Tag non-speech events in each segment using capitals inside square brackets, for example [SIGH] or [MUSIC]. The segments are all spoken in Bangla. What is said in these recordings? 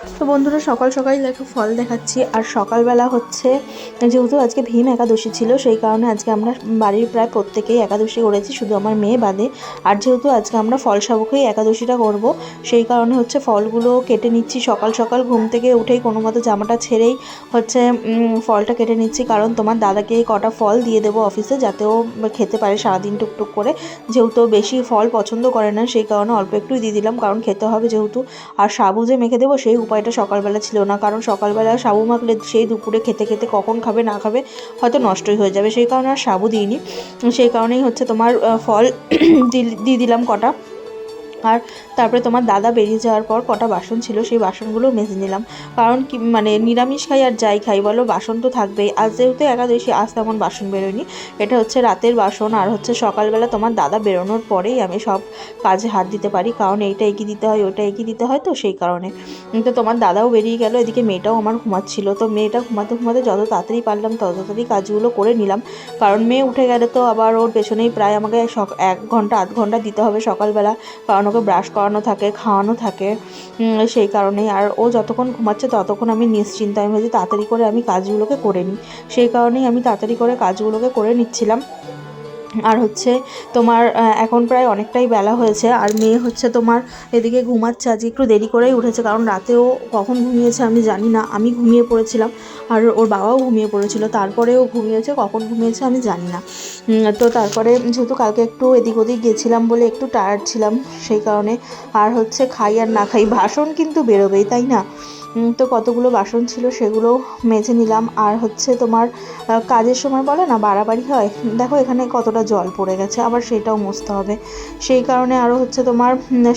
তো বন্ধুরা, সকাল সকাল দেখো ফল দেখাচ্ছি। আর সকালবেলা হচ্ছে, যেহেতু আজকে ভীম একাদশী ছিল, সেই কারণে আজকে আমরা বাড়ির প্রায় প্রত্যেকেই একাদশী করেছি, শুধু আমার মেয়ে বাদে। আর যেহেতু আজকে আমরা ফল সাবুকেই একাদশীটা করব, সেই কারণে হচ্ছে ফলগুলো কেটে নিচ্ছি। সকাল সকাল ঘুম থেকে উঠেই কোনো মতো জামাটা ছেড়েই হচ্ছে ফলটা কেটে নিচ্ছি। কারণ তোমার দাদাকে কটা ফল দিয়ে দেবো অফিসে, যাতে ও খেতে পারে সারাদিন টুকটুক করে। যেহেতু বেশি ফল পছন্দ করে না, সেই কারণে অল্প একটুই দিয়ে দিলাম, কারণ খেতে হবে যেহেতু। আর সাবু যে মেখে দেবো, সেই উপায়টা সকালবেলা ছিল না। কারণ সকালবেলা সাবু মাখলে সেই দুপুরে খেতে খেতে কখন খাবে না খাবে হয়তো নষ্টই হয়ে যাবে। সেই কারণে আর সাবু দিইনি। সেই কারণেই হচ্ছে তোমার ফল [COUGHS] দিয়ে দিলাম কটা। আর তারপরে তোমার দাদা বেরিয়ে যাওয়ার পর কটা বাসন ছিল, সেই বাসনগুলো মেজে নিলাম। কারণ কি মানে নিরামিষ খাই আর যাই খাই, বলো, বাসন তো থাকবেই। আজ যেহেতু একাদশী, আজ তেমন বাসন বেরোয়নি। এটা হচ্ছে রাতের বাসন আর হচ্ছে সকালবেলা তোমার দাদা বেরোনোর পরেই আমি সব কাজে হাত দিতে পারি। কারণ এইটা এগিয়ে দিতে হয়, ওটা এগিয়ে দিতে হয়, তো সেই কারণে। তো তোমার দাদাও বেরিয়ে গেল, এদিকে মেয়েটাও আমার ঘুমাচ্ছিল। তো মেয়েটা ঘুমাতে ঘুমাতে যত তাড়াতাড়ি পারলাম, তত তাড়াতাড়ি কাজগুলো করে নিলাম। কারণ মেয়ে উঠে গেলে তো আবার ওর পেছনেই প্রায় আমাকে এক ঘণ্টা, আধ ঘণ্টা দিতে হবে সকালবেলা। কারণ ওকে ব্রাশ করানো থাকে, খাওয়ানো থাকে। সেই কারণেই। আর ও যতক্ষণ ঘুমাচ্ছে ততক্ষণ আমি নিশ্চিন্ত আমি ভাবছি তাড়াতাড়ি করে আমি কাজগুলোকে করে নিই। সেই কারণেই আমি তাড়াতাড়ি করে কাজগুলোকে করে নিচ্ছিলাম। আর হচ্ছে তোমার এখন প্রায় অনেকটাই বেলা হয়েছে, আর মেয়ে হচ্ছে তোমার এদিকে ঘুমাচ্ছে, আজকে একটু দেরি করেই উঠেছে, কারণ রাতেও কখন ঘুমিয়েছে আমি জানি না, আমি ঘুমিয়ে পড়েছিলাম, আর ওর বাবাও ঘুমিয়ে পড়েছিল তারপরেও ঘুমিয়েছে, কখন ঘুমিয়েছে আমি জানি না। তো তারপরে যেহেতু কালকে একটু এদিক ওদিক গেছিলাম বলে একটু টায়ার্ড ছিলাম, সেই কারণে আর হচ্ছে খাই আর না খাই ভাষণ কিন্তু বেরোবেই, তাই না? তো কতগুলো বাসন ছিল সেগুলো মেজে নিলাম। আর হচ্ছে তোমার কাজের সময় বলে না, বাড়াবাড়ি হয়? দেখো এখানে কতটা জল পড়ে গেছে, আবার সেটাও মুছতে হবে। সেই কারণে আরও হচ্ছে তোমার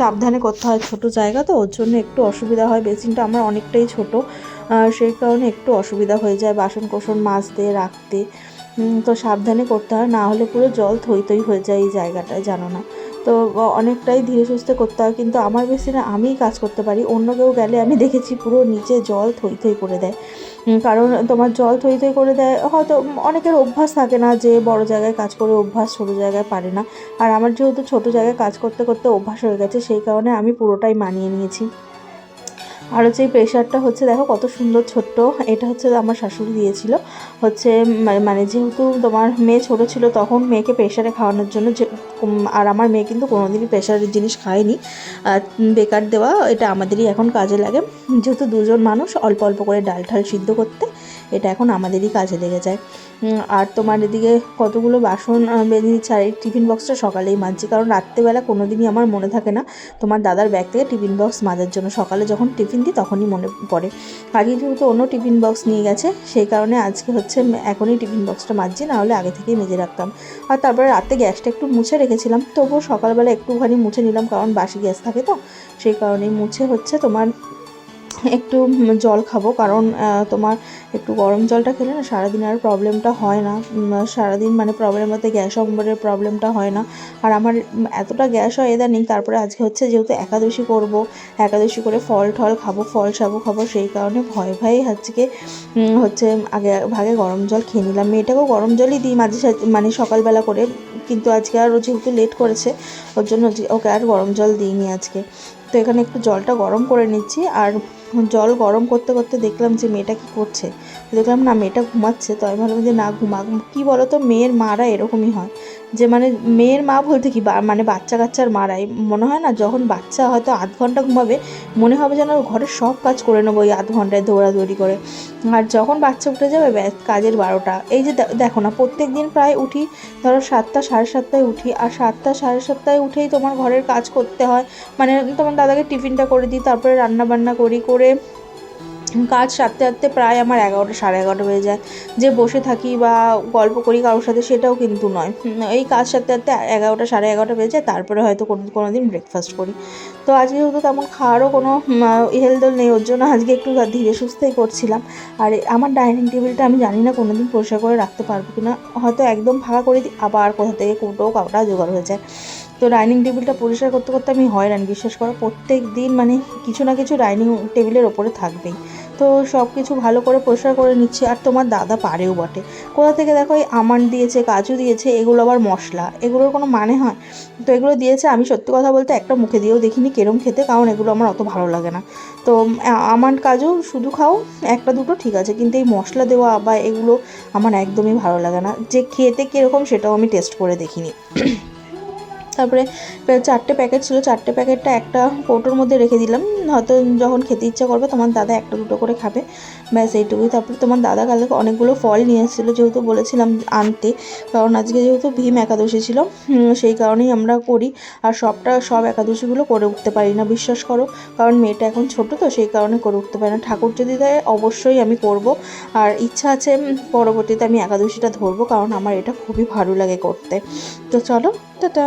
সাবধানে করতে হয় ছোট জায়গা, তো ওর জন্য একটু অসুবিধা হয়। বেসিনটা আমার অনেকটাই ছোট সেই কারণে একটু অসুবিধা হয়ে যায় বাসন কোসন মাজতে, রাখতে। তো সাবধানে করতে হয়, না হলে পুরো জল থই থই হয়ে যায় এই জায়গাটায়, জানো না। তো অনেকটাই ধীরে সুস্থে করতে হয়। কিন্তু আমার বেশি না আমিই কাজ করতে পারি। অন্য কেউ গেলে আমি দেখেছি পুরো নিচে জল থই থই করে দেয়। কারণ তোমার জল থই থই করে দেয়, হয়তো অনেকের অভ্যাস থাকে না যে বড় জায়গায় কাজ করে অভ্যাস, ছোটো জায়গায় পারে না। আর আমার যেহেতু ছোটো জায়গায় কাজ করতে করতে অভ্যাস হয়ে গেছে, সেই কারণে আমি পুরোটাই মানিয়ে নিয়েছি। আর হচ্ছে এই প্রেশারটা হচ্ছে, দেখো কত সুন্দর ছোট্ট, এটা হচ্ছে আমার শাশুড়ি দিয়েছিল। হচ্ছে মানে যেহেতু তোমার মেয়ে ছোট ছিল, তখন মেয়েকে প্রেশারে খাওয়ানোর জন্য যে আর আমার মেয়ে কিন্তু কোনোদিনই প্রেশারের জিনিস খায়নি। বেকার দেওয়া, এটা আমাদেরই এখন কাজে লাগে। যেহেতু দুজন মানুষ, অল্প অল্প করে ডাল ঠাল সিদ্ধ করতে, এটা এখন আমাদেরই কাজে লেগে যায়। আর তোমার এদিকে কতগুলো বাসন বেঁধে নিচ্ছে আর এই টিফিন বক্সটা সকালেই মাজছি, কারণ রাত্রেবেলা কোনো দিনই আমার মনে থাকে না তোমার দাদার ব্যাগ থেকে টিফিন বক্স মাজার জন্য। সকালে যখন টিফিন দিই তখনই মনে পড়ে। আগে যেহেতু অন্য টিফিন বক্স নিয়ে গেছে, সেই কারণে আজকে হচ্ছে এখনই টিফিন বক্সটা মাজছি না হলে আগে থেকেই মেজে রাখতাম। আর তারপরে রাতে গ্যাসটা একটু মুছে রেখেছিলাম, তবুও সকালবেলা একটুখানি মুছে নিলাম, কারণ বাসি গ্যাস থাকে তো, সেই কারণেই মুছে হচ্ছে তোমার একটু জল খাব। কারণ তোমার একটু গরম জলটা খেলে না সারাদিন আর প্রবলেমটা হয় না। সারাদিন মানে প্রবলেম বলতে গ্যাস অম্বরের প্রবলেমটা হয় না। আর আমার এতটা গ্যাস হয় ইদানিং, তারপরে আজকে হচ্ছে যেহেতু একাদশী করব, একাদশী করে ফল টল খাব, ফল সাবো খাব, সেই কারণে ভয় ভয়ে আজকে হচ্ছে আগে ভাগে গরম জল খেয়ে নিলাম। মেয়েটাকেও গরম জলই দিই মাঝে সাঝে মানে সকালবেলা করে। কিন্তু আজকে আর ও যেহেতু লেট করেছে, ওর জন্য ওকে আর গরম জল দিইনি আজকে। তো এখানে একটু জলটা গরম করে নিচ্ছি আর জল গরম করতে করতে দেখলাম যে মেয়েটা কী করছে। দেখলাম না মেয়েটা ঘুমাচ্ছে, তো আমি ভাবলাম যে না ঘুমা কী বলো তো মেয়ের মারা এরকমই হয়। যে মানে মেয়ের মা বলতে কি মানে বাচ্চা কাচ্চার মারাই, মনে হয় না যখন বাচ্চা হয়তো আধ ঘণ্টা ঘুমাবে, মনে হবে যেন ঘরের সব কাজ করে নেব ওই আধ ঘন্টায় দৌড়াদৌড়ি করে। আর যখন বাচ্চা উঠে যাবে, ব্যাস, কাজের বারোটা। এই যে দেখো না, প্রত্যেক দিন প্রায় উঠি, ধরো সাতটা, সাড়ে সাতটায় উঠি, আর সাতটা, সাড়ে সাতটায় উঠেই তোমার ঘরের কাজ করতে হয়। মানে তোমার দাদাকে টিফিনটা করে দিই, তারপরে রান্না বান্না করি, করে কাজ সারতে সারতে প্রায় আমার এগারোটা, সাড়ে এগারোটা বেজে যায়। যে বসে থাকি বা গল্প করি কারোর সাথে সেটাও কিন্তু নয়। এই কাজ সারতে সারতে এগারোটা, সাড়ে এগারোটা বেজে যায়, তারপরে হয়তো কোনো কোনো দিন ব্রেকফাস্ট করি। তো আজকে যেহেতু তেমন খাওয়ারও কোনো হেলদোল নেই, ওর জন্য আজকে একটু ধীরে সুস্থই করছিলাম। আর আমার ডাইনিং টেবিলটা আমি জানি না কোনো দিন পরিষ্কার করে রাখতে পারব কি না হয়তো একদম ফাঁকা করে দিই, আবার কোথা থেকে কুটো কাউটা জোগাড় হয়ে যায়। তো ডাইনিং টেবিলটা পরিষ্কার করতে করতে আমি হয়রান, বিশ্বাস করো, প্রত্যেক দিন মানে কিছু না কিছু ডাইনিং টেবিলের ওপরে থাকবেই। তো সব কিছু ভালো করে পরিষ্কার করে নিচ্ছি। আর তোমার দাদা পারেও বটে। কোথা থেকে দেখো এই আমান্ড দিয়েছে, কাজু দিয়েছে, এগুলো আবার মশলা। এগুলোর কোনো মানে হয়? তো এগুলো দিয়েছে, আমি সত্যি কথা বলতে একটা মুখে দিয়েও দেখিনি কেরম খেতে, কারণ এগুলো আমার অত ভালো লাগে না। তো আমান্ড, কাজু শুধু খাও, একটা দুটো ঠিক আছে, কিন্তু এই মশলা দেওয়া বা এগুলো আমার একদমই ভালো লাগে না। যে খেতে কীরকম সেটাও আমি টেস্ট করে দেখিনি। তারপরে চারটে প্যাকেট ছিল, চারটে প্যাকেটটা একটা কৌটোর মধ্যে রেখে দিলাম। হয়তো যখন খেতে ইচ্ছা করবে তোমার দাদা একটা দুটো করে খাবে। ব্যাস, এইটুকুই। তারপরে তোমার দাদা কালকে অনেকগুলো ফল নিয়ে এসেছিল যেহেতু বলেছিলাম আনতে। কারণ আজকে যেহেতু ভীম একাদশী ছিল সেই কারণেই আমরা করি। আর সবটা, সব একাদশীগুলো করে উঠতে পারি না, বিশ্বাস করো। কারণ মেয়েটা এখন ছোট তো, সেই কারণে করে উঠতে পারি না। ঠাকুর যদি দেয়, অবশ্যই আমি করব। আর ইচ্ছা আছে পরবর্তীতে আমি একাদশীটা ধরবো, কারণ আমার এটা খুবই ভালো লাগে করতে। তো চলো, টাটা।